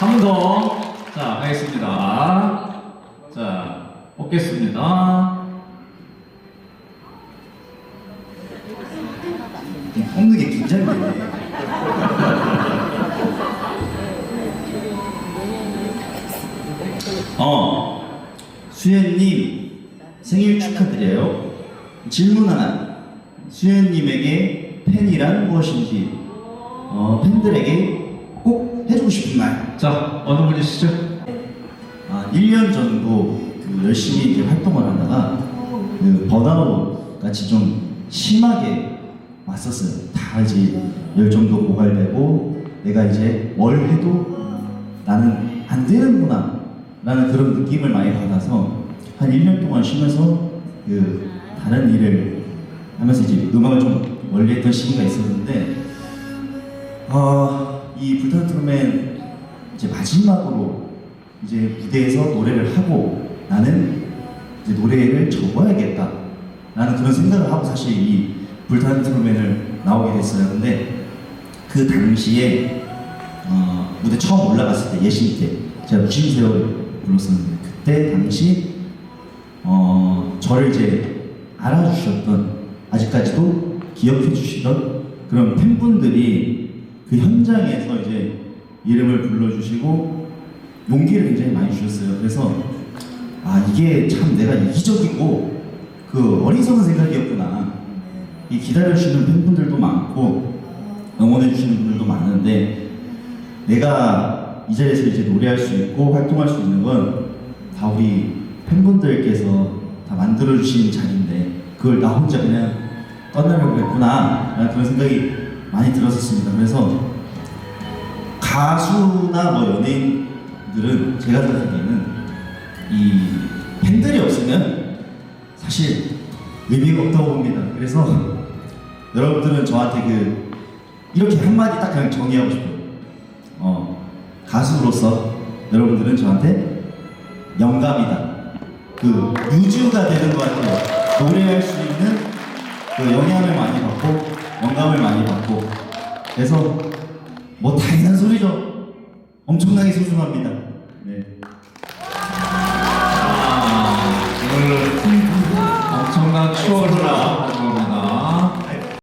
한 번 더. 자, 가겠습니다. 자, 뽑겠습니다. 뽑는 게 긴장되네. 어, 수현님 생일 축하드려요. 질문 하나. 수현님에게 팬이란 무엇인지, 어, 팬들에게. 자, 어느 분이시죠? 아, 1년 정도 그 열심히 이제 활동을 하다가 그 번아웃 같이 좀 심하게 왔었어요. 다 이제 열정도 고갈되고 내가 이제 뭘 해도 나는 안 되는구나 라는 그런 느낌을 많이 받아서 한 1년 동안 쉬면서 그 다른 일을 하면서 이제 음악을 좀 멀리 했던 시기가 있었는데 어, 이 불타는 트루맨 이제 마지막으로 이제 무대에서 노래를 하고 나는 이제 노래를 접어야겠다. 라는 그런 생각을 하고 사실 이 불타는 트루맨을 나오게 됐어요. 근데 그 당시에 어, 무대 처음 올라갔을 때 예신 때 제가 무심 세월을 불렀었는데 그때 당시 어, 저를 이제 알아주셨던 아직까지도 기억해 주시던 그런 팬분들이 그 현장에서 이제 이름을 불러주시고 용기를 굉장히 많이 주셨어요. 그래서 아 이게 참 내가 이기적이고 그 어리석은 생각이었구나. 이 기다려주시는 팬분들도 많고 응원해주시는 분들도 많은데 내가 이 자리에서 이제 노래할 수 있고 활동할 수 있는 건 다 우리 팬분들께서 다 만들어주신 자리인데 그걸 나 혼자 그냥 떠나려고 했구나 라는 그런 생각이 많이 들었었습니다. 그래서 가수나 뭐 연예인들은 제가 생각하기에는 이 팬들이 없으면 사실 의미가 없다고 봅니다. 그래서 여러분들은 저한테 그 이렇게 한마디 딱 그냥 정의하고 싶어요. 어, 가수로서 여러분들은 저한테 영감이다. 그 유주가 되는 것 같아요. 노래할 수 있는 그 영향을 많이 받고 영감을 많이 받고 그래서 뭐 당연한 소리죠. 엄청나게 소중합니다. 네. 아, 오늘 엄청난 추월을 아,